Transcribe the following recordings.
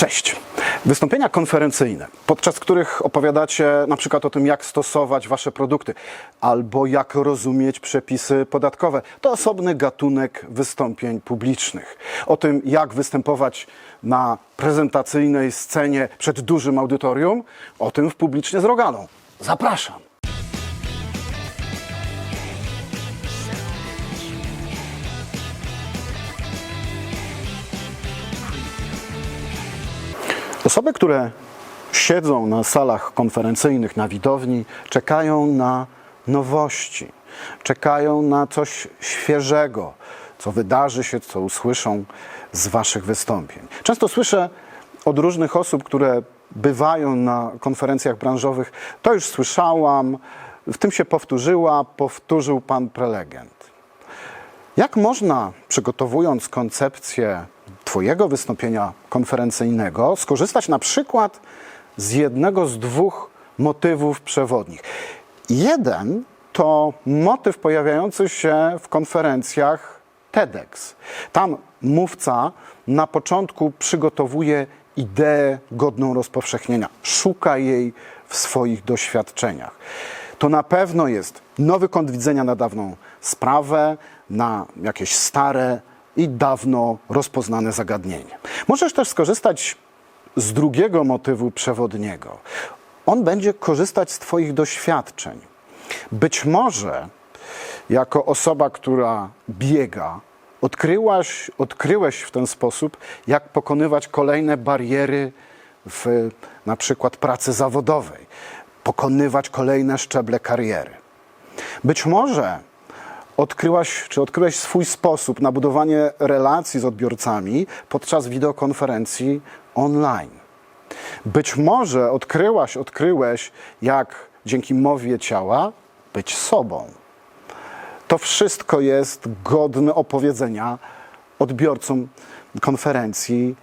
Cześć. Wystąpienia konferencyjne, podczas których opowiadacie na przykład o tym, jak stosować wasze produkty albo jak rozumieć przepisy podatkowe, to osobny gatunek wystąpień publicznych. O tym, jak występować na prezentacyjnej scenie przed dużym audytorium, o tym w publicznie z. Zapraszam. Osoby, które siedzą na salach konferencyjnych, na widowni, czekają na nowości, czekają na coś świeżego, co wydarzy się, co usłyszą z Waszych wystąpień. Często słyszę od różnych osób, które bywają na konferencjach branżowych, to już słyszałam, w tym się powtórzyła, powtórzył Pan prelegent. Jak można, przygotowując koncepcję Twojego wystąpienia konferencyjnego, skorzystać na przykład z jednego z dwóch motywów przewodnich? Jeden to motyw pojawiający się w konferencjach TEDx. Tam mówca na początku przygotowuje ideę godną rozpowszechnienia, szuka jej w swoich doświadczeniach. To na pewno jest nowy kąt widzenia na dawną sprawę, na jakieś stare i dawno rozpoznane zagadnienie. Możesz też skorzystać z drugiego motywu przewodniego. On będzie korzystać z Twoich doświadczeń. Być może jako osoba, która biega, odkryłaś, odkryłeś w ten sposób, jak pokonywać kolejne bariery w na przykład pracy zawodowej, pokonywać kolejne szczeble kariery. Być może odkryłaś, czy odkryłeś swój sposób na budowanie relacji z odbiorcami podczas wideokonferencji online. Być może odkryłaś, odkryłeś, jak dzięki mowie ciała być sobą. To wszystko jest godne opowiedzenia odbiorcom konferencji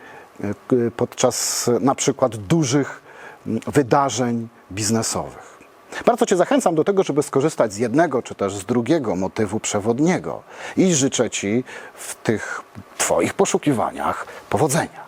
e, podczas na przykład dużych m, wydarzeń biznesowych. Bardzo Cię zachęcam do tego, żeby skorzystać z jednego czy też z drugiego motywu przewodniego i życzę Ci w tych Twoich poszukiwaniach powodzenia.